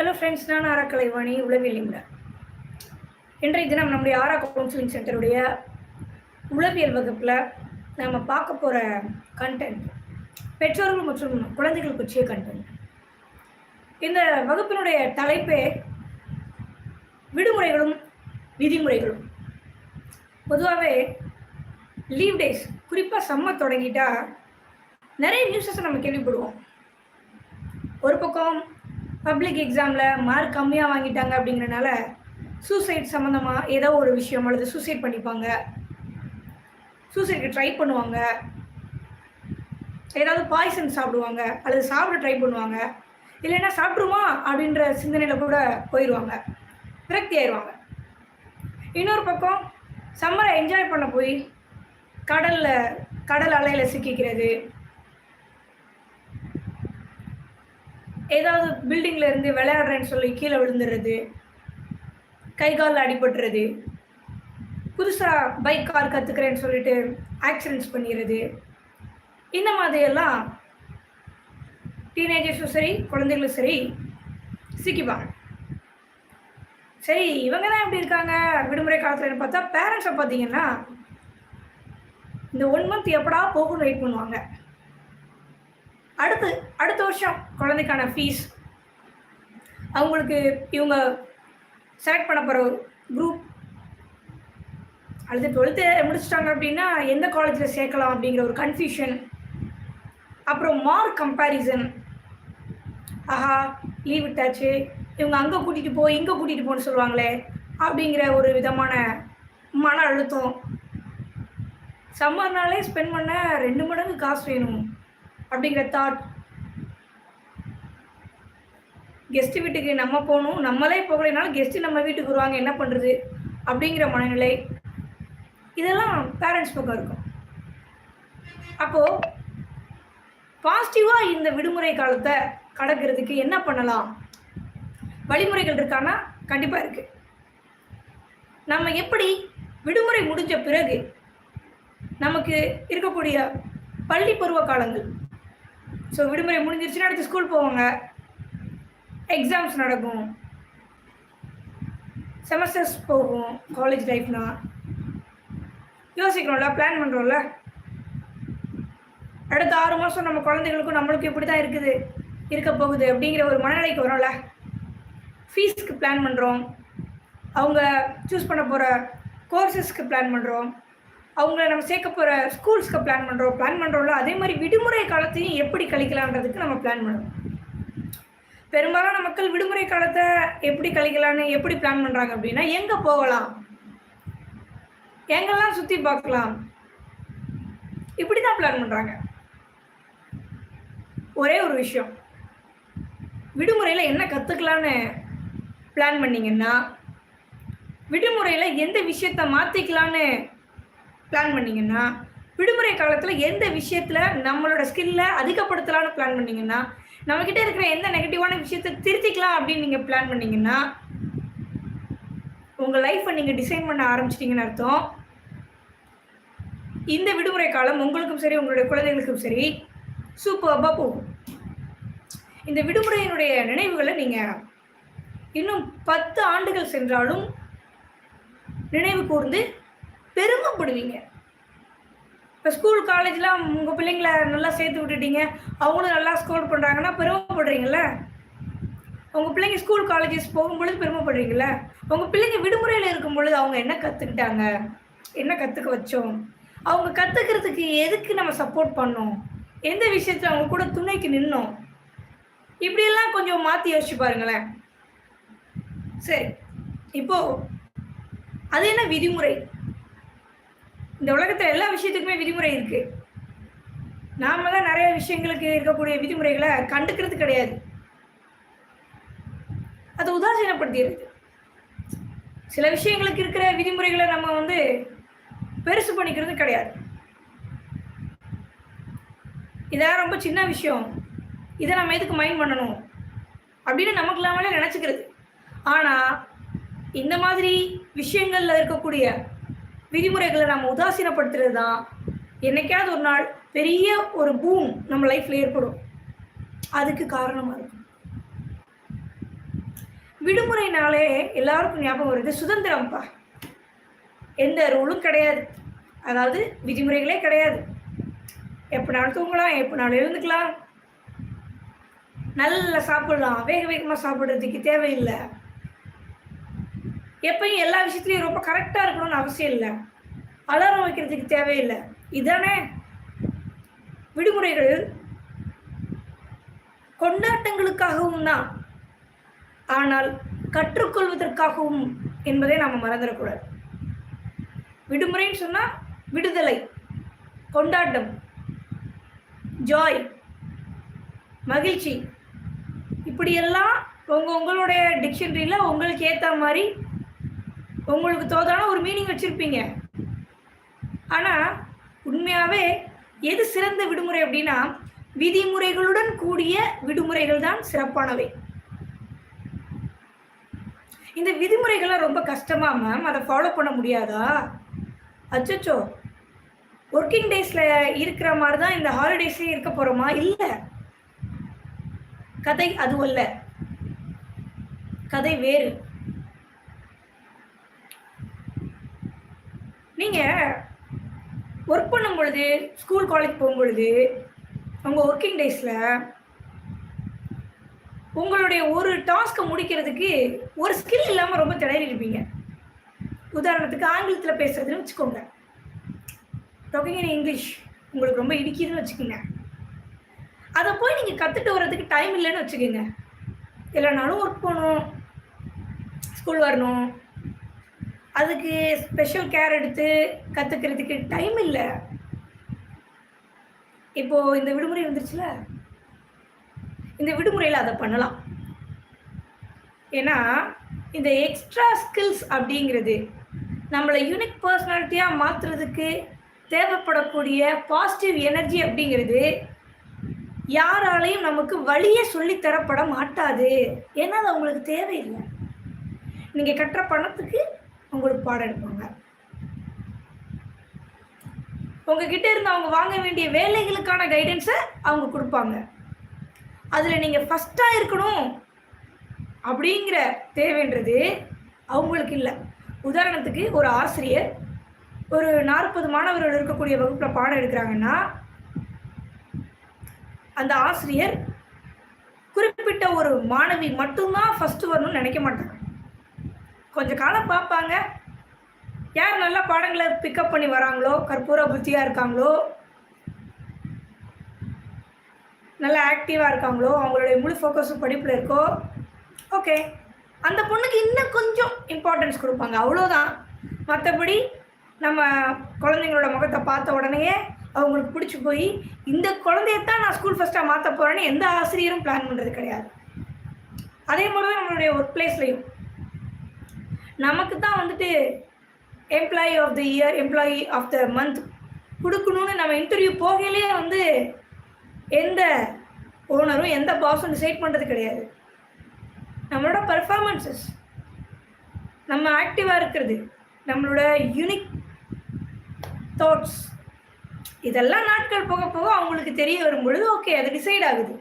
Hello friends நான் ஆரா கலைவாணி உளவியல் நிபுணர். இன்றைய தினம் நம்முடைய ஆரா கவுன்சிலிங் சென்டருடைய உளவியல் வகுப்பில் நம்ம பார்க்க போகிற கண்டென்ட் பெற்றோர்கள் மற்றும் குழந்தைகள் பற்றிய கண்டென்ட் இந்த வகுப்பினுடைய தலைப்பே விடுமுறைகளும் விதிமுறைகளும். பொதுவாகவே லீவ் டேஸ் குறிப்பாக சம்மர் தொடங்கிட்டா நிறைய நியூஸஸை நம்ம கேள்விப்படுவோம். ஒரு பக்கம் பப்ளிக் எக்ஸாமில் மார்க் கம்மியாக வாங்கிட்டாங்க அப்படிங்கிறனால சூசைட் சம்மந்தமாக ஏதோ ஒரு விஷயம் அல்லது சூசைட் பண்ணிப்பாங்க. சூசைடுக்கு ட்ரை பண்ணுவாங்க. ஏதாவது பாய்சன் சாப்பிடுவாங்க அல்லது சாப்பிட ட்ரை பண்ணுவாங்க. இல்லைன்னா சாப்பிட்ருமா அப்படின்ற சிந்தனையில் கூட போயிடுவாங்க விரக்தி ஆயிடுவாங்க இன்னொரு பக்கம் சம்மரை என்ஜாய் பண்ண போய் கடலில் கடல் அலையில் சிக்கிக்கிறது. ஏதாவது பில்டிங்கில் இருந்து விளையாடுறேன்னு சொல்லி கீழே விழுந்துடுறது. கை காலில் அடிபட்டுறது. புதுசாக பைக் கார் கற்றுக்கிறேன்னு சொல்லிட்டு ஆக்சிடென்ட்ஸ் பண்ணிடுறது. இந்த மாதிரியெல்லாம் டீனேஜர்ஸும் சரி குழந்தைகளும் சரி சிக்கிப்பாங்க. சரி இவங்க தான் எப்படி இருக்காங்க. விடுமுறை காலத்தில் பார்த்தா பேரண்ட்ஸை பார்த்தீங்கன்னா இந்த ஒன் மந்த் எப்படா போகும்னு வெயிட் பண்ணுவாங்க. அடுத்து அடுத்த வருஷம் குழந்தைக்கான ஃபீஸ் அவங்களுக்கு இவங்க செலக்ட் பண்ண போகிற குரூப் அல்லது டுவெல்த்து முடிச்சிட்டாங்க அப்படின்னா எந்த காலேஜில் சேர்க்கலாம் அப்படிங்கிற ஒரு கன்ஃபியூஷன் அப்புறம் மார்க் கம்பேரிசன் ஆஹா லீவ் விட்டாச்சு. இவங்க அங்கே கூட்டிகிட்டு போ இங்கே கூட்டிகிட்டு போன்னு சொல்லுவாங்களே அப்படிங்கிற ஒரு விதமான மன அழுத்தம். சம்மர்னாலே ஸ்பெண்ட் பண்ண ரெண்டு மடங்கு காசு வேணும். அப்படிங்கிற தாட் கெஸ்ட்டு வீட்டுக்கு நம்ம போகணும் நம்மளே போகலைனாலும் கெஸ்ட்டு நம்ம வீட்டுக்கு வருவாங்க என்ன பண்ணுறது அப்படிங்கிற மனநிலை. இதெல்லாம் பேரண்ட்ஸ் பக்கம் இருக்கும். அப்போது பாசிட்டிவாக இந்த விடுமுறை காலத்தை கடக்கிறதுக்கு என்ன பண்ணலாம்? வழிமுறைகள் இருக்கான்னா கண்டிப்பாக இருக்குது நம்ம எப்படி விடுமுறை முடிஞ்ச பிறகு நமக்கு இருக்கக்கூடிய பள்ளி பருவ காலங்கள் ஸோ விடுமுறை முடிஞ்சிருச்சுன்னா அடுத்து ஸ்கூல் போவாங்க. எக்ஸாம்ஸ் நடக்கும். செமஸ்டர்ஸ் போகும் காலேஜ் லைஃப்னா யோசிக்கிறோம்ல பிளான் பண்ணுறோம்ல அடுத்த ஆறு மாதம் நம்ம குழந்தைகளுக்கும் நம்மளுக்கும் இப்படி தான் இருக்குது இருக்க போகுது அப்படிங்கிற ஒரு மனநிலைக்கு வரோம்ல. ஃபீஸ்க்கு பிளான் பண்ணுறோம் அவங்க சூஸ் பண்ண போகிற கோர்சஸ்க்கு பிளான் பண்ணுறோம் அவங்கள நம்ம சேர்க்க போகிற ஸ்கூல்ஸ்க்கு பிளான் பண்ணுறோம் பிளான் பண்ணுறோம்ல அதே மாதிரி விடுமுறை காலத்தையும் எப்படி கழிக்கலான்றதுக்கு நம்ம பிளான் பண்ணுறோம் பெரும்பாலான மக்கள் விடுமுறை காலத்தை எப்படி கழிக்கலான்னு எப்படி பிளான் பண்ணுறாங்க அப்படின்னா எங்கே போகலாம்? எங்கெல்லாம் சுற்றி பார்க்கலாம்? இப்படி தான் பிளான் பண்ணுறாங்க ஒரே ஒரு விஷயம். விடுமுறையில் என்ன கற்றுக்கலான்னு பிளான் பண்ணிங்கன்னா விடுமுறையில் எந்த விஷயத்த மாற்றிக்கலான்னு பிளான் பண்ணிங்கன்னா விடுமுறை காலத்தில் எந்த விஷயத்தில் நம்மளோட ஸ்கில்லை அதிகப்படுத்தலாம்னு பிளான் பண்ணிங்கன்னா நம்மக்கிட்ட இருக்கிற எந்த நெகட்டிவான விஷயத்தை திருத்திக்கலாம் அப்படின்னு நீங்கள் பிளான் பண்ணிங்கன்னா உங்கள் லைஃப்பை நீங்கள் டிசைன் பண்ண ஆரம்பிச்சிட்டிங்கன்னு அர்த்தம். இந்த விடுமுறை காலம் உங்களுக்கும் சரி உங்களுடைய குழந்தைகளுக்கும் சரி சூப்பர்பாக போகும். இந்த விடுமுறையினுடைய நினைவுகளை நீங்கள் இன்னும் பத்து ஆண்டுகள் சென்றாலும் நினைவு கூர்ந்து பெருமைப்படுவீங்க. இப்போ ஸ்கூல் காலேஜ்லாம் உங்கள் பிள்ளைங்கள நல்லா சேர்த்து விட்டுட்டீங்க. அவங்களும் நல்லா ஸ்கோர் பண்ணுறாங்கன்னா பெருமைப்படுறீங்கள உங்கள் பிள்ளைங்க ஸ்கூல் காலேஜஸ் போகும்பொழுது பெருமைப்படுறீங்கள உங்கள் பிள்ளைங்க விடுமுறையில் இருக்கும் பொழுது அவங்க என்ன கற்றுக்கிட்டாங்க என்ன கற்றுக்க வச்சோம்? அவங்க கற்றுக்கிறதுக்கு எதுக்கு நம்ம சப்போர்ட் பண்ணோம்? எந்த விஷயத்தில் அவங்க கூட துணைக்கு நின்னோம்? இப்படியெல்லாம் கொஞ்சம் மாற்றி யோசிச்சு பாருங்களேன். சரி இப்போது அது என்ன விதிமுறை? இந்த உலகத்தில் எல்லா விஷயத்துக்குமே விதிமுறை இருக்குது நாம தான் நிறைய விஷயங்களுக்கு இருக்கக்கூடிய விதிமுறைகளை கண்டுக்கிறது கிடையாது. அதை உதாசீனப்படுத்திடுது சில விஷயங்களுக்கு இருக்கிற விதிமுறைகளை நம்ம வந்து பெருசு பண்ணிக்கிறது கிடையாது. இதான் ரொம்ப சின்ன விஷயம். இதை நம்ம எதுக்கு மைண்ட் பண்ணணும்? அப்படின்னு நமக்கு இல்லாமலே நினச்சிக்கிறது. ஆனால் இந்த மாதிரி விஷயங்களில் இருக்கக்கூடிய விதிமுறைகளை நம்ம உதாசீனப்படுத்துறது தான் என்னைக்காவது ஒரு நாள் பெரிய ஒரு பூம் நம்ம லைஃப்பில் ஏற்படும். அதுக்கு காரணமாக இருக்கும். விடுமுறைனாலே எல்லாருக்கும் ஞாபகம் வருது சுதந்திரம்ப்பா. எந்த ரூலும் கிடையாது. அதாவது விதிமுறைகளே கிடையாது. எப்படினாலும் தூங்கலாம் எப்போனாலும் எழுந்துக்கலாம். நல்லா சாப்பிடலாம் வேக வேகமாக சாப்பிட்றதுக்கு தேவையில்லை. எப்பயும் எல்லா விஷயத்துலையும் ரொம்ப கரெக்டாக இருக்கணும்னு அவசியம் இல்லை. அலாரம் வைக்கிறதுக்கு தேவையில்லை. இதானே விடுமுறைகள். கொண்டாட்டங்களுக்காகவும் தான். ஆனால் கற்றுக்கொள்வதற்காகவும் என்பதை நாம் மறந்துடக்கூடாது. விடுமுறைன்னு சொன்னால் விடுதலை கொண்டாட்டம் ஜாய் மகிழ்ச்சி. இப்படியெல்லாம் உங்கள் உங்களுடைய டிக்ஷனரியில் உங்களுக்கு ஏற்ற மாதிரி உங்களுக்கு தோதான ஒரு மீனிங் வச்சுருப்பீங்க. ஆனால் உண்மையாகவே எது சிறந்த விடுமுறை அப்படின்னா விதிமுறைகளுடன் கூடிய விடுமுறைகள் தான் சிறப்பானவை. இந்த விதிமுறைகள்லாம் ரொம்ப கஷ்டமா மேம் அதை ஃபாலோ பண்ண முடியாதா? அச்சச்சோ. ஒர்க்கிங் டேஸில் இருக்கிற மாதிரி தான் இந்த ஹாலிடேஸ்லேயும் இருக்க போகிறோமா இல்லை. கதை அதுவல்ல. கதை வேறு. நீங்கள் ஒர்க் பண்ணும் பொழுது ஸ்கூல் காலேஜ் போகும் பொழுது உங்கள் ஒர்க்கிங் டேஸில் உங்களுடைய ஒரு டாஸ்க்கை முடிக்கிறதுக்கு ஒரு ஸ்கில் இல்லாமல் ரொம்ப திணறி இருப்பீங்க. உதாரணத்துக்கு ஆங்கிலத்தில் பேசுகிறதுன்னு வச்சுக்கோங்க. டாக்கிங் இன் இங்கிலீஷ் உங்களுக்கு ரொம்ப இடிக்குதுன்னு வச்சுக்கோங்க. அதை போய் நீங்கள் கற்றுட்டு வர்றதுக்கு டைம் இல்லைன்னு வச்சுக்கோங்க. எல்லா நாளும் ஒர்க் போகணும் ஸ்கூல் வரணும் அதுக்கு ஸ்பெஷல் கேர் எடுத்து கற்றுக்கிறதுக்கு டைம் இல்லை. இப்போது இந்த விடுமுறை வந்துருச்சுல? இந்த விடுமுறையில் அதை பண்ணலாம். ஏன்னா இந்த எக்ஸ்ட்ரா ஸ்கில்ஸ் அப்படிங்கிறது நம்மளை யூனிக் பர்சனாலிட்டியாக மாற்றுறதுக்கு தேவைப்படக்கூடிய பாசிட்டிவ் எனர்ஜி அப்படிங்கிறது யாராலையும் நமக்கு வழியே சொல்லித்தரப்பட மாட்டாது. ஏன்னா அது அவங்களுக்கு தேவையில்லை. நீங்கள் கட்டுற பணத்துக்கு உங்களுக்கு பாடம் எடுப்பாங்க. உங்ககிட்ட இருந்து அவங்க வாங்க வேண்டிய வேலைகளுக்கான கைடன்ஸை அவங்க கொடுப்பாங்க. அதில் நீங்கள் ஃபஸ்ட்டாக இருக்கணும் அப்படிங்கிற தேவைன்றது அவங்களுக்கு இல்லை. உதாரணத்துக்கு ஒரு ஆசிரியர் ஒரு நாற்பது மாணவர்கள் இருக்கக்கூடிய வகுப்பில் பாடம் எடுக்கிறாங்கன்னா அந்த ஆசிரியர் குறிப்பிட்ட ஒரு மாணவி மட்டும்தான் ஃபஸ்ட்டு வரணும்னு நினைக்க மாட்டாங்க கொஞ்ச காலம் பார்ப்பாங்க. யார் நல்லா பாடங்களை பிக்கப் பண்ணி வராங்களோ கற்பூர புத்தியாக இருக்காங்களோ நல்லா ஆக்டிவாக இருக்காங்களோ அவங்களுடைய முழு ஃபோக்கஸும் படிப்பில் இருக்கோ ஓகே அந்த பொண்ணுக்கு இன்னும் கொஞ்சம் இம்பார்ட்டன்ஸ் கொடுப்பாங்க. அவ்வளோதான் மற்றபடி நம்ம குழந்தைங்களோட முகத்தை பார்த்த உடனேயே அவங்களுக்கு பிடிச்சி போய் இந்த குழந்தையத்தான் நான் ஸ்கூல் ஃபஸ்ட்டாக மாற்ற போகிறேன்னு எந்த ஆசிரியரும் பிளான் பண்ணுறது கிடையாது. அதே மாதிரி தான் நம்மளுடைய ஒர்க் பிளேஸ்லையும் நமக்கு தான் வந்துட்டு employee of the year employee of the month கொடுக்கணும்னு நம்ம இன்டர்வியூ போகையிலே வந்து எந்த ஓனரும் எந்த பாஸும் டிசைட் பண்ணுறது கிடையாது. நம்மளோட பர்ஃபார்மன்ஸஸ் நம்ம ஆக்டிவாக இருக்கிறது நம்மளோட யூனிக் தாட்ஸ் இதெல்லாம் நாட்கள் போக போக அவங்களுக்கு தெரிய வரும் பொழுது ஓகே அது டிசைட் ஆகுது.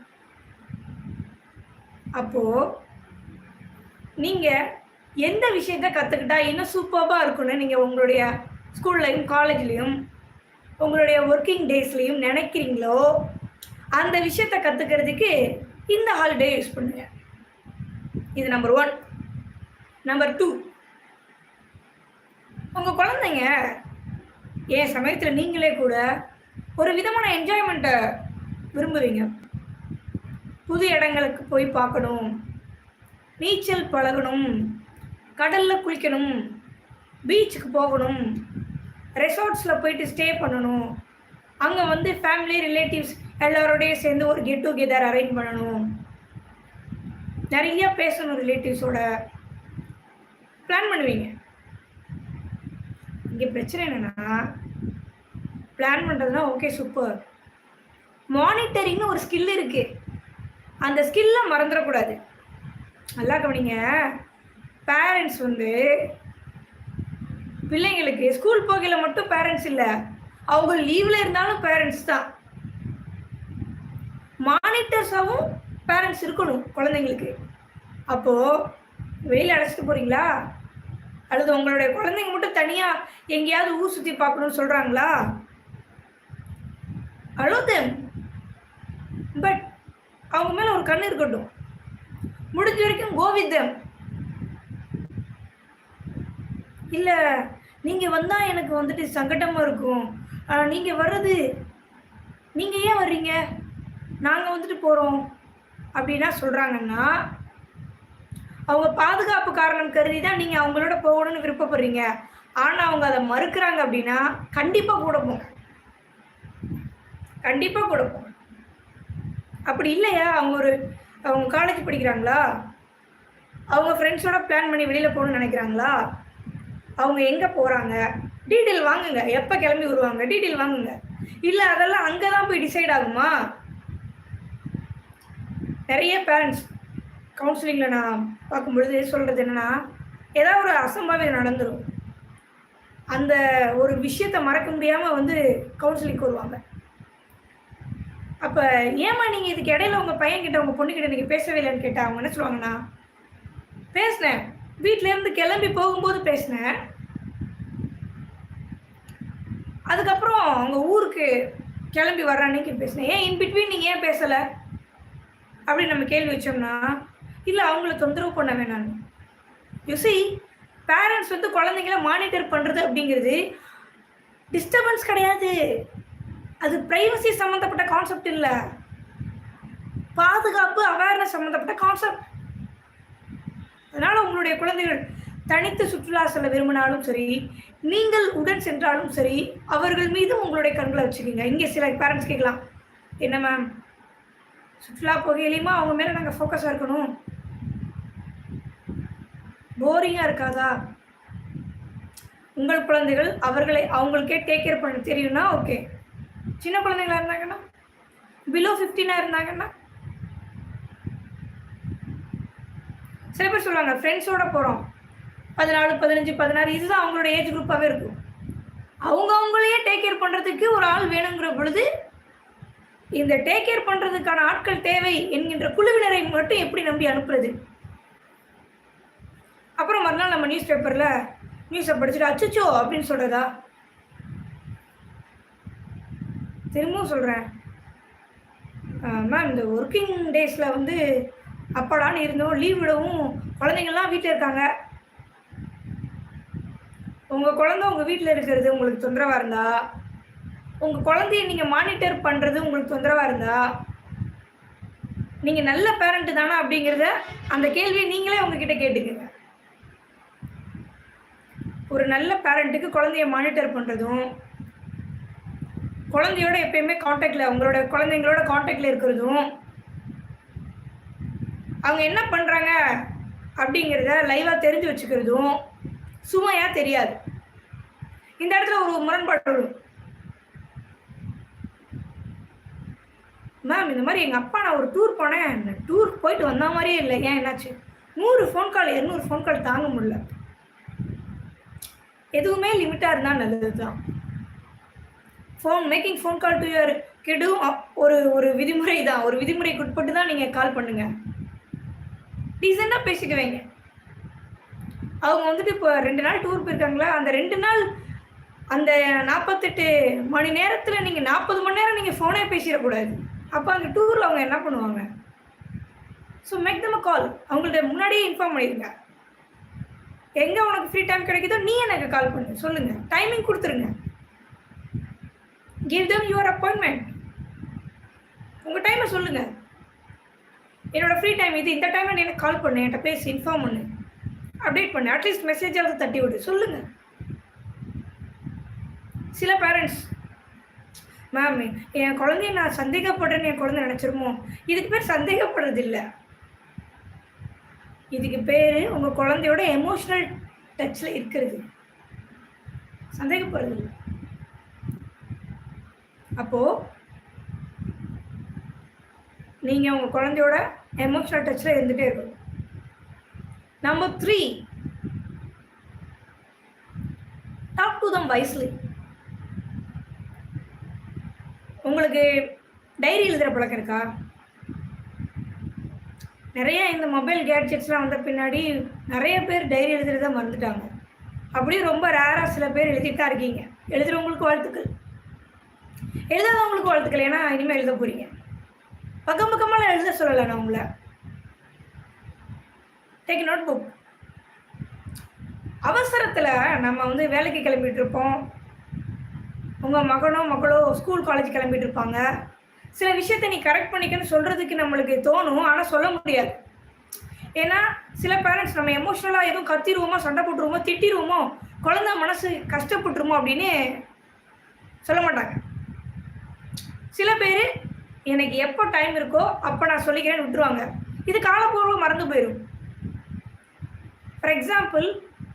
அப்போது நீங்கள் எந்த விஷயத்த கற்றுக்கிட்டா இன்னும் சூப்பராக இருக்கும்னு நீங்கள் உங்களுடைய ஸ்கூல்லையும் காலேஜ்லேயும் உங்களுடைய ஒர்க்கிங் டேஸ்லேயும் நினைக்கிறீங்களோ அந்த விஷயத்த கற்றுக்கிறதுக்கு இந்த ஹாலிடே யூஸ் பண்ணுங்க. இது நம்பர் ஒன் நம்பர் டூ உங்கள் குழந்தைங்க ஏன் சமயத்தில் நீங்களே கூட ஒரு விதமான என்ஜாய்மெண்ட்டை விரும்புவீங்க. புது இடங்களுக்கு போய் பார்க்கணும். நீச்சல் பழகணும். கடலில் குளிக்கணும் பீச்சுக்கு போகணும் ரெசார்ட்ஸில் போயிட்டு ஸ்டே பண்ணணும். அங்கே வந்து ஃபேமிலி ரிலேட்டிவ்ஸ் எல்லாரோடையும் சேர்ந்து ஒரு கெட் டுகெதர் அரேஞ்ச் பண்ணணும். நிறைய பேசணும் ரிலேட்டிவ்ஸோட பிளான் பண்ணுவீங்க. இங்கே பிரச்சனை என்னென்னா பிளான் பண்ணுறதுனா ஓகே சூப்பர் மானிட்டரிங்னு ஒரு ஸ்கில் இருக்குது அந்த ஸ்கில்லை மறந்துடக்கூடாது. நல்லா கவனிங்க. பேரண்ட்ஸ் வந்து பிள்ளைங்களுக்கு ஸ்கூல் போகையில் மட்டும் பேரண்ட்ஸ் இல்லை. அவங்க லீவில் இருந்தாலும் பேரண்ட்ஸ் தான். மானிட்டர்ஸாகவும் பேரண்ட்ஸ் இருக்கணும் குழந்தைங்களுக்கு. அப்போது வெயில் அழைச்சிட்டு போகிறீங்களா அல்லது உங்களுடைய குழந்தைங்க மட்டும் தனியாக எங்கேயாவது ஊர் சுற்றி பார்க்கணும்னு சொல்கிறாங்களா அலோ தெம் பட் அவங்க மேலே ஒரு கண் இருக்கட்டும். முடிஞ்ச வரைக்கும் கோவித்தம் இல்லை நீங்கள் வந்தால் எனக்கு வந்துட்டு சங்கடமாக இருக்கும். நீங்கள் வர்றது நீங்கள் ஏன் வர்றீங்க? நாங்கள் வந்துட்டு போகிறோம் அப்படின்னா சொல்கிறாங்கன்னா அவங்க பாதுகாப்பு காரணம் கருதி தான் நீங்கள் அவங்களோட போகணும்னு விருப்பப்படுறீங்க. ஆனால் அவங்க அதை மறுக்கிறாங்க அப்படின்னா கண்டிப்பாக கூட போங்க கண்டிப்பாக கூட போங்க அப்படி இல்லையா? அவங்க ஒரு அவங்க காலேஜ் படிக்கிறாங்களா? அவங்க ஃப்ரெண்ட்ஸோட பிளான் பண்ணி வெளியில் போகணும்னு நினைக்கிறாங்களா? அவங்க எங்கே போகிறாங்க டீட்டெயில் வாங்குங்க. எப்போ கிளம்பி வருவாங்க? டீட்டெயில் வாங்குங்க. இல்லை அதெல்லாம் அங்கே தான் போய் டிசைட் ஆகுமா? நிறைய பேரண்ட்ஸ் கவுன்சிலிங்கில் நான் பார்க்கும்பொழுது சொல்கிறது என்னென்னா ஏதாவது ஒரு அசம்பாவிதம் நடந்துடும் அந்த ஒரு விஷயத்தை மறக்க முடியாமல் வந்து கவுன்சிலிங் வருவாங்க. அப்போ ஏமா நீங்கள் இதுக்கு இடையில உங்கள் பையன்கிட்ட உங்கள் பொண்ணுக்கிட்ட நீங்கள் பேசவே இல்லைன்னு கேட்டால் அவங்க என்ன சொல்லுவாங்கன்னா பேசினேன். வீட்டிலேருந்து கிளம்பி போகும்போது பேசினேன். அதுக்கப்புறம் அவங்க ஊருக்கு கிளம்பி வர்ற அன்னைக்கு பேசினேன். ஏன் இன்பிட்வீன் நீங்கள் ஏன் பேசலை? அப்படின்னு நம்ம கேள்வி வச்சோம்னா இல்லை அவங்கள தொந்தரவு பண்ண வேணாம். யுசி பேரண்ட்ஸ் வந்து குழந்தைங்கள மானிட்டர் பண்ணுறது அப்படிங்கிறது டிஸ்டர்பன்ஸ் கிடையாது. அது ப்ரைவசி சம்மந்தப்பட்ட கான்செப்ட் இல்லை. பாதுகாப்பு அவேர்னஸ் சம்மந்தப்பட்ட கான்செப்ட் அதனால் உங்களுடைய குழந்தைகள் தனித்து சுற்றுலா செல்ல விரும்பினாலும் சரி நீங்கள் உடன் சென்றாலும் சரி அவர்கள் மீது உங்களுடைய கண்களை வச்சுக்கோங்க. இங்கே சில பேரண்ட்ஸ் கேட்கலாம் என்ன மேம் சுற்றுலா போகையிலையுமா அவங்க மேலே நாங்கள் ஃபோக்கஸாக இருக்கணும்? போரிங்காக இருக்காதா? உங்கள் குழந்தைகள் அவர்களை அவங்களுக்கே டேக் கேர் பண்ண தெரியும்னா ஓகே சின்ன குழந்தைங்களா இருந்தாங்கன்னா? பிலோ ஃபிஃப்டீனாக இருந்தாங்கன்னா சில பேர் சொல்லுவாங்க ஃப்ரெண்ட்ஸோட போகிறோம் பதினாலு பதினஞ்சு பதினாறு இதுதான் அவங்களோட ஏஜ் குரூப்பாகவே இருக்கும். அவங்க அவங்களையே டேக் கேர் பண்ணுறதுக்கு ஒரு ஆள் வேணுங்கிற பொழுது இந்த டேக் கேர் பண்ணுறதுக்கான ஆட்கள் தேவை என்கின்ற குழுவினரை மட்டும் எப்படி நம்பி அனுப்புறது? அப்புறம் மறுநாள் நம்ம நியூஸ் பேப்பரில் நியூஸை படிச்சுட்டு அச்சச்சோ அப்படின்னு சொல்கிறதா திரும்பவும் சொல்கிறேன் மேம் இந்த ஒர்க்கிங் டேஸில் வந்து அப்பாடான்னு இருந்தோம் லீவ் விடவும் குழந்தைங்கள்லாம் வீட்டில் இருக்காங்க. உங்கள் குழந்த உங்கள் வீட்டில் இருக்கிறது உங்களுக்கு தொந்தரவாக இருந்தா? உங்கள் குழந்தைய நீங்கள் மானிட்டர் பண்ணுறது உங்களுக்கு தொந்தரவாக இருந்தா? நீங்கள் நல்ல பேரண்ட்டு தானே அப்படிங்கிறத அந்த கேள்வியை நீங்களே உங்ககிட்ட கேட்டுக்குங்க. ஒரு நல்ல பேரண்ட்டுக்கு குழந்தைய மானிட்டர் பண்ணுறதும் குழந்தையோட எப்பயுமே காண்டாக்டில் உங்களோட குழந்தைங்களோட காண்டாக்டில் இருக்கிறதும் அவங்க என்ன பண்ணுறாங்க அப்படிங்கிறத லைவாக தெரிஞ்சு வச்சுக்கிறதும் சுமையாக தெரியாது. இந்த இடத்துல ஒரு முரண்பாடு வரும். மேம் இந்த மாதிரி எங்கள் அப்பா நான் ஒரு டூர் போனேன். டூர் போயிட்டு வந்த மாதிரியே இல்லை. ஏன் என்னாச்சு? நூறு ஃபோன் கால் இரநூறு ஃபோன் கால் தாங்க முடியல. எதுவுமே லிமிட்டாக இருந்தால் நல்லது தான் phone making phone call to your கெடும் ஒரு ஒரு விதிமுறை தான் ஒரு விதிமுறைக்கு உட்பட்டு தான் நீங்கள் கால் பண்ணுங்கள் டீசெண்டாக பேசிக்குவீங்க. அவங்க வந்துட்டு இப்போ ரெண்டு நாள் டூர் போயிருக்காங்களா? அந்த ரெண்டு நாள் அந்த நாற்பத்தெட்டு மணி நேரத்தில் நீங்கள் நாற்பது மணி நேரம் நீங்கள் ஃபோனே பேசிடக்கூடாது. அப்போ அந்த டூரில் அவங்க என்ன பண்ணுவாங்க? ஸோ மேக் தம் கால் அவங்கள்ட்ட முன்னாடியே இன்ஃபார்ம் பண்ணிடுங்க எங்கே உனக்கு ஃப்ரீ டைம் கிடைக்குதோ நீ எனக்கு கால் பண்ணு. சொல்லுங்கள் டைமிங் கொடுத்துருங்க. கிவ் தம் யுவர் அப்பாயின்மெண்ட் உங்கள் டைமை சொல்லுங்கள் என்னோட ஃப்ரீ டைம் இது. இந்த டைமில் நீ எனக்கு கால் பண்ணு என்கிட்ட பேசி இன்ஃபார்ம் பண்ணு. அப்டேட் பண்ணு. அட்லீஸ்ட் மெசேஜாவது தட்டி விடு. சொல்லுங்கள் சில பேரண்ட்ஸ் மேம் என் குழந்தைய நான் சந்தேகப்படுறேன்னு என் குழந்தை நினச்சிருமோ? இதுக்கு பேர் சந்தேகப்படுறது இல்லை இதுக்கு பேர் உங்கள் குழந்தையோட எமோஷ்னல் டச்சில் இருக்கிறது. சந்தேகப்படுறது இல்லை அப்போது நீங்கள் உங்கள் குழந்தையோட எமோஷனல் டச்சில் இருந்துகிட்டே இருக்கணும். Number three talk to them wisely உங்களுக்கு டைரி எழுதுகிற பழக்கம் இருக்கா? நிறைய இந்த மொபைல் கேட்ஜெட்ஸ்லாம் வந்த பின்னாடி நிறைய பேர் டைரி எழுதுறத மறந்துட்டாங்க. அப்படியே ரொம்ப ரேராக சில பேர் எழுதிட்டு தான் இருக்கீங்க. எழுதுகிறவங்களுக்கு வாழ்த்துக்கள். எழுதாதவங்களுக்கு வாழ்த்துக்கள் ஏன்னா இனிமேல் எழுத போகிறீங்க பக்கம் பக்கமாக எழுத சொல்லலை நான் உங்களை. டேக் நோட் புக் அவசரத்தில் நம்ம வந்து வேலைக்கு கிளம்பிட்டு இருப்போம். உங்கள் மகனோ மக்களோ ஸ்கூல் காலேஜ் கிளம்பிட்டு இருப்பாங்க. சில விஷயத்த நீ கரெக்ட் பண்ணிக்கன்னு சொல்கிறதுக்கு நம்மளுக்கு தோணும். ஆனால் சொல்ல முடியாது. ஏன்னா சில பேரண்ட்ஸ் நம்ம எமோஷ்னலாக எதுவும் கத்திடுவோமோ சண்டை போட்டுருவோமோ திட்டிடுவோமோ குழந்த மனசு கஷ்டப்பட்டுருமோ அப்படின்னு சொல்ல மாட்டாங்க. சில பேர் எனக்கு எப்போ டைம் இருக்கோ அப்போ நான் சொல்லிக்கிறேன்னு விட்டுருவாங்க. இது காலப்பூர்வம் மறந்து போயிடும் ஃபார் எக்ஸாம்பிள்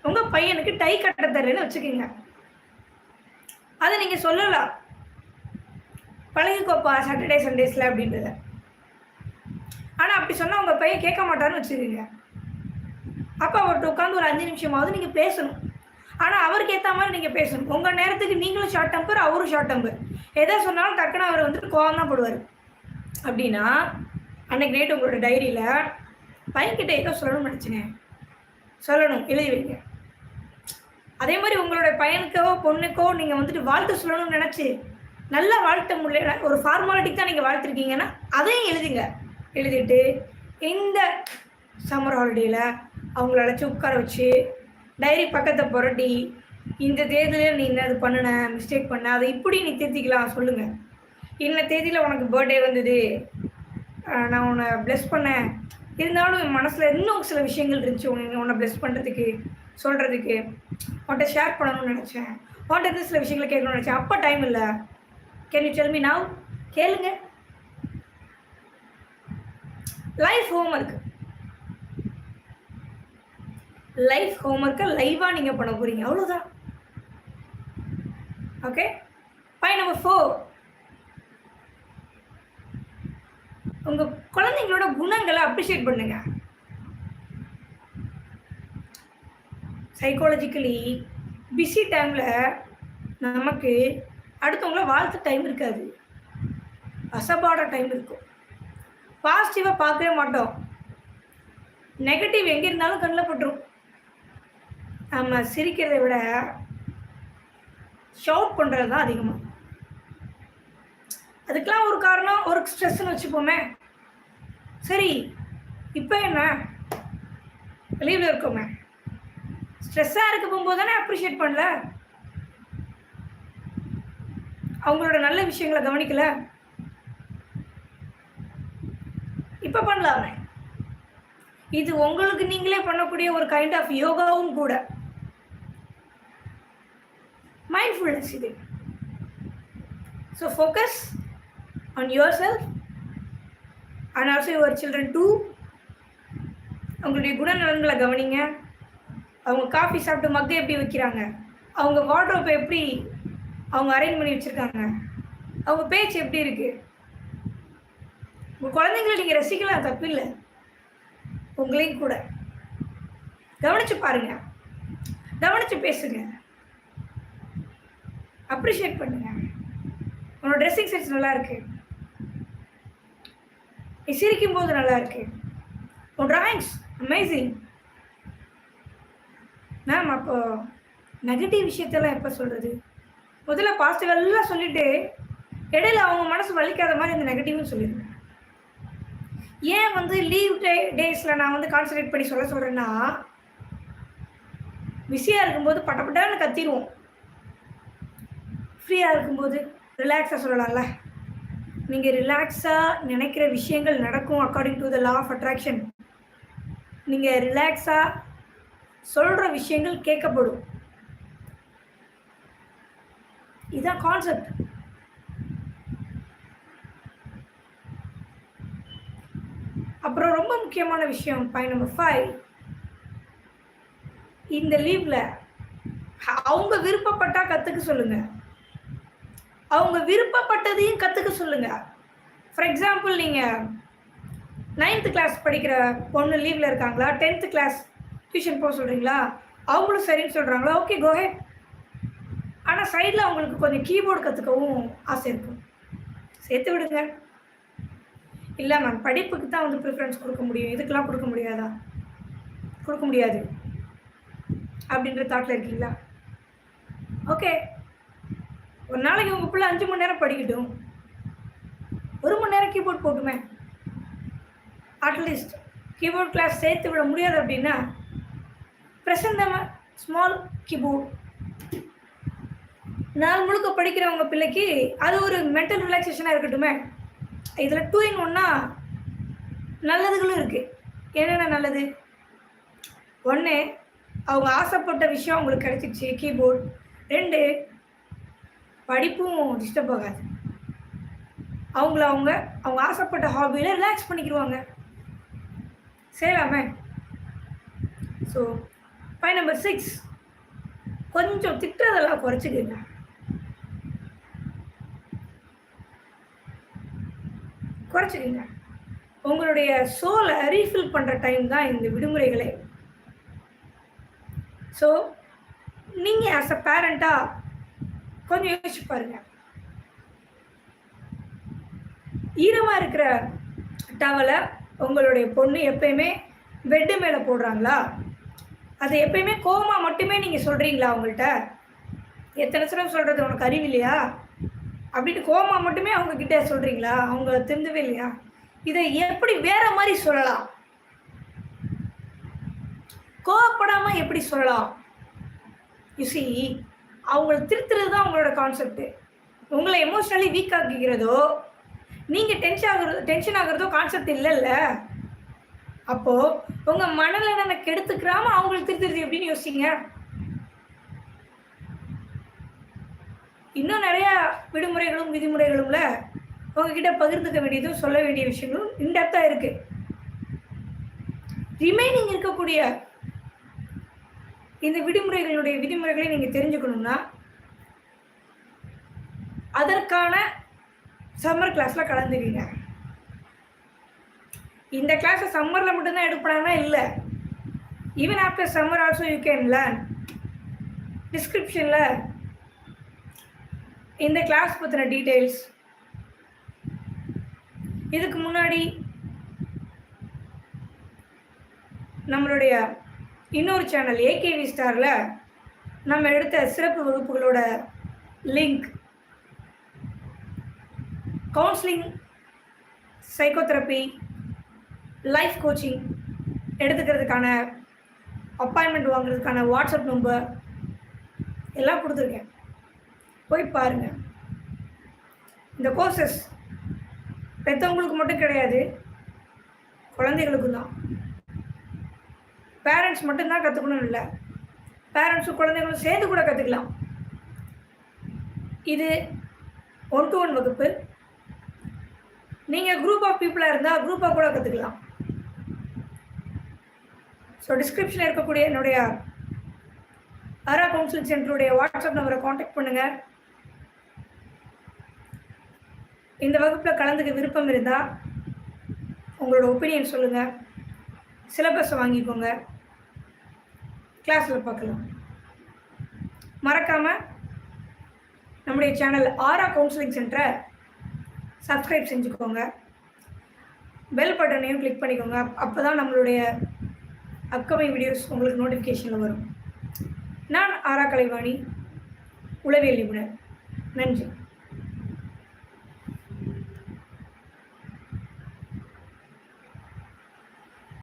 உங்கள் பையனுக்கு டை கட்ட தரேன்னு வச்சுக்கோங்க. அதை நீங்கள் சொல்லலாம். பழகிக்கோப்பா சாட்டர்டே சண்டேஸில் அப்படின்றத. ஆனால் அப்படி சொன்னால் உங்கள் பையன் கேட்க மாட்டாருன்னு வச்சுக்கோங்க. அப்போ அவர்கிட்ட உட்காந்து ஒரு அஞ்சு நிமிஷமாவது நீங்கள் பேசணும். ஆனால் அவருக்கு ஏற்ற மாதிரி நீங்கள் பேசணும். உங்கள் நேரத்துக்கு நீங்களும் ஷார்ட் டெம்பர் அவரும் ஷார்ட் டெம்பர் எதை சொன்னாலும் டக்குன்னு அவர் வந்துட்டு கோவம் தான் போடுவார். அப்படின்னா அன்னைக்கு நைட்டு உங்களோட டைரியில் பையன்கிட்ட ஏதோ சொல்லணும்னு நினச்சினேன் சொல்லணும் எழுதி வைங்க. அதே மாதிரி உங்களோட பையனுக்கோ பொண்ணுக்கோ நீங்கள் வந்துட்டு வாழ்த்து சொல்லணும்னு நினச்சி நல்லா வாழ்த்த முடியல ஒரு ஃபார்மாலிட்டிக்கு தான் நீங்கள் வாழ்த்துருக்கீங்கன்னா அதையும் எழுதுங்க. எழுதிட்டு இந்த சம்மர் ஹாலிடேயில் அவங்கள அழைச்சி உட்கார வச்சு டைரி பக்கத்தை புரட்டி இந்த தேதியில் நீ என்ன இது பண்ணின மிஸ்டேக் பண்ண அதை இப்படி நீ திருத்திக்கலாம் சொல்லுங்கள் இன்ன தேதியில் உனக்கு பர்த்டே வந்தது. நான் உன்னை ப்ளெஸ் பண்ணேன். இருந்தாலும் என் மனசில் இன்னும் சில விஷயங்கள் இருந்துச்சு உன்னை உன்னை ப்ளெஸ் பண்ணுறதுக்கு சொல்கிறதுக்கு உன்ட்ட ஷேர் பண்ணணும்னு நினச்சேன். உன்ட்ட இருந்து சில விஷயங்களை கேட்கணும்னு நினச்சேன். அப்போ டைம் இல்லை. Can you tell me now கேளுங்க. லைஃப் ஹோம்ஒர்க் லைஃப் ஹோம் ஒர்க்கை லைவாக நீங்கள் பண்ண போகிறீங்க அவ்வளோதான் ஓகே பாயிண்ட் நம்பர் ஃபோர் உங்கள் குழந்தைங்களோட குணங்களை அப்ரிஷியேட் பண்ணுங்க. சைக்காலஜிக்கலி பிஸி டைமில் நமக்கு அடுத்தவங்கள வாழ்த்து டைம் இருக்காது. அசபாட டைம் இருக்கும். பாசிட்டிவாக பார்க்கவே மாட்டோம். நெகட்டிவ் எங்கே இருந்தாலும் கண்ணில் பட்டுரும். நம்ம சிரிக்கிறதை விட ஷவுட் பண்ணுறது தான் அதிகமாக அதுக்கெலாம் ஒரு காரணம் ஒரு ஸ்ட்ரெஸ்ன்னு வச்சுப்போமே. சரி இப்போ என்ன? லீவில் இருக்கோமே. ஸ்ட்ரெஸ்ஸாக இருக்க போகும்போது தானே அப்ரிஷியேட் பண்ணல? அவங்களோட நல்ல விஷயங்களை கவனிக்கல? இப்போ பண்ணலாமே. இது உங்களுக்கு நீங்களே பண்ணக்கூடிய ஒரு கைண்ட் ஆஃப் யோகாவும் கூட. மைண்ட்ஃபுல்னஸ் இது. So focus on your self and also your children too அவங்களுடைய குணநலன்களை கவனிங்க. அவங்க காஃபி சாப்பிட்டு மக்கை எப்படி வைக்கிறாங்க? அவங்க வார்ட்ரோப்பை எப்படி அவங்க அரேஞ்ச் பண்ணி வச்சுருக்காங்க? அவங்க பேச்சு எப்படி இருக்குது உங்கள் குழந்தைங்களை நீங்கள் ரசிக்கலாம் தப்பு இல்லை. உங்களையும் கூட. கவனிச்சு பாருங்கள் கவனிச்சு பேசுங்க. அப்ரிஷியேட் பண்ணுங்க. உன்னோட ட்ரெஸ்ஸிங் சென்ஸ் நல்லா இருக்குது நீ சிரிக்கும் போது நல்லா இருக்கு உன் டிராயிங்ஸ் அமேசிங் மேம் அப்போ நெகட்டிவ் விஷயத்தெல்லாம் எப்போ சொல்கிறது முதல்ல பாசிட்டிவெல்லாம் சொல்லிட்டு இடையில அவங்க மனசு வலிக்காத மாதிரி அந்த நெகட்டிவ்னு சொல்லிடுங்க ஏன் வந்து லீவ் டே டேஸில் நான் வந்து கான்சன்ட்ரேட் பண்ணி சொல்ல சொல்கிறேன்னா பிஸியாக இருக்கும்போது பட்டப்பட்டான்னு கத்திடுவோம். ஃப்ரீயாக இருக்கும்போது ரிலாக்ஸாக சொல்லலாம்ல. நீங்கள் ரிலாக்ஸாக நினைக்கிற விஷயங்கள் நடக்கும் according to the law of attraction நீங்கள் ரிலாக்ஸாக சொல்கிற விஷயங்கள் கேட்கப்படும். இதுதான் கான்செப்ட் அப்புறம் ரொம்ப முக்கியமான விஷயம் பாயிண்ட் நம்பர் ஃபைவ் இந்த லீவில் அவங்க விருப்பப்பட்டா கற்றுக்க சொல்லுங்க. அவங்க விருப்பப்பட்டதையும் கற்றுக்க சொல்லுங்க. ஃபார் எக்ஸாம்பிள் நீங்கள் நைன்த்து கிளாஸ் படிக்கிற பொண்ணு லீவில் இருக்காங்களா? டென்த்து கிளாஸ் டியூஷன் போக சொல்கிறீங்களா அவங்களும் சரின்னு சொல்கிறாங்களா ஓகே கோஹே ஆனால் சைடில் அவங்களுக்கு கொஞ்சம் கீபோர்டு கற்றுக்கவும் ஆசை இருக்கும் சேர்த்து விடுங்க. இல்லை மேம் படிப்புக்கு தான் வந்து ப்ரிஃபரன்ஸ் கொடுக்க முடியும். இதுக்கெல்லாம் கொடுக்க முடியாதா? கொடுக்க முடியாது. அப்படின்ற தாட்டில் இருக்கீங்களா? ஓகே ஒரு நாளைக்கு உங்கள் பிள்ளை அஞ்சு மணி நேரம் படிக்கட்டும். ஒரு மணி நேரம் கீபோர்ட் போட்டுமே. அட்லீஸ்ட் கீபோர்ட் கிளாஸ் சேர்த்து விட முடியாது அப்படின்னா பிரசந்தமாக ஸ்மால் கீபோர்ட் நாள் முழுக்க படிக்கிறவங்க பிள்ளைக்கு அது ஒரு மென்டல் ரிலாக்ஸேஷனாக இருக்கட்டுமே. இதில் டூ இன் ஒன்னா நல்லதுகளும் இருக்குது என்னென்ன நல்லது? ஒன்று அவங்க ஆசைப்பட்ட விஷயம் அவங்களுக்கு கிடச்சிச்சு கீபோர்ட் ரெண்டு படிப்பும் டிஸ்டர்ப் ஆகாது. அவங்கள அவங்க அவங்க ஆசைப்பட்ட ஹாபியில் ரிலாக்ஸ் பண்ணிக்கிடுவாங்க செய்யலாமே? ஸோ பாயிண்ட் நம்பர் சிக்ஸ் கொஞ்சம் திட்டுறதெல்லாம் குறைச்சிக்கங்க. குறைச்சிக்கங்க. உங்களுடைய சோலை ரீஃபில் பண்ணுற டைம் தான் இந்த விடுமுறைகளே. ஸோ நீங்கள் ஆஸ் அ பேரண்ட்டாக கொஞ்சம் யோசிச்சு பாருங்க. ஈரமாக இருக்கிற டவலை உங்களுடைய பொண்ணு எப்பயுமே பெட்டு மேலே போடுறாங்களா? அதை எப்பயுமே கோமா மட்டுமே நீங்கள் சொல்கிறீங்களா அவங்கள்ட்ட? எத்தனை சிரம் சொல்கிறது உனக்கு அறிவு இல்லையா? அப்படின்னு கோமா மட்டுமே அவங்க கிட்ட சொல்கிறீங்களா அவங்க திருந்தவே இல்லையா? இதை எப்படி வேற மாதிரி சொல்லலாம்? கோவப்படாமல் எப்படி சொல்லலாம்? யூசி அவங்கள திருத்துறது தான் அவங்களோட கான்செப்ட்டு உங்களை எமோஷ்னலி வீக் ஆக்கிக்கிறதோ நீங்கள் டென்ஷன் ஆகுறது டென்ஷன் ஆகுறதோ கான்செப்ட் இல்லைல்ல. அப்போது உங்கள் மனநலனை கெடுத்துக்கிறாம அவங்களுக்கு திருத்துறது எப்படின்னு யோசிங்க. இன்னும் நிறையா விடுமுறைகளும் விதிமுறைகளும்ல உங்ககிட்ட பகிர்ந்துக்க வேண்டியதும் சொல்ல வேண்டிய விஷயங்களும் இன்டெப்த்தாக இருக்குது ரிமைனிங் இருக்கக்கூடிய இந்த விடுமுறைகளுடைய விதிமுறைகளை நீங்கள் தெரிஞ்சுக்கணும்னா அதற்கான சம்மர் கிளாஸில் கலந்துக்கீங்க இந்த கிளாஸை சம்மரில் மட்டும்தான் எடுப்பாங்கன்னா இல்லை. Even after summer also you can learn டிஸ்கிரிப்ஷனில் இந்த கிளாஸ் பற்றின டீட்டெயில்ஸ் இதுக்கு முன்னாடி நம்மளுடைய இன்னொரு சேனல் ஏகேவி ஸ்டாரில் நம்ம எடுத்த சிறப்பு வகுப்புகளோட link counselling psychotherapy life coaching எடுத்துக்கிறதுக்கான appointment வாங்குறதுக்கான வாட்ஸ்அப் நம்பர் எல்லாம் கொடுத்துருக்கேன். போய் பாருங்கள் இந்த கோர்சஸ் பெற்றவங்களுக்கு மட்டும் கிடையாது குழந்தைகளுக்கும் தான். பேரண்ட்ஸ் மட்டும்தான் கற்றுக்கணும் இல்லை. பேரண்ட்ஸும் குழந்தைங்களும் சேர்ந்து கூட கற்றுக்கலாம் இது ஒன் டு ஒன் வகுப்பு நீங்கள் குரூப் ஆஃப் பீப்புளாக இருந்தால் குரூப்பாக கூட கற்றுக்கலாம் ஸோ டிஸ்கிரிப்ஷனில் இருக்கக்கூடிய என்னுடைய அரா கவுன்சில் சென்டருடைய வாட்ஸ்அப் நம்பரை காண்டாக்ட் பண்ணுங்கள் இந்த வகுப்பில் கலந்துக்க விருப்பம் இருந்தால் உங்களோட ஒப்பீனியன் சொல்லுங்கள் சிலபஸை வாங்கிக்கோங்க. கிளாஸில் பார்க்கலாம். மறக்காமல் நம்முடைய சேனல் ஆரா கவுன்சிலிங் சென்டரை சப்ஸ்கிரைப் செஞ்சுக்கோங்க. பெல் பட்டனையும் கிளிக் பண்ணிக்கோங்க. அப்போ தான் நம்மளுடைய அப்கமிங் வீடியோஸ் உங்களுக்கு நோட்டிஃபிகேஷனில் வரும். நான் ஆரா கலைவாணி உளவியல் நிபுணர். நன்றி.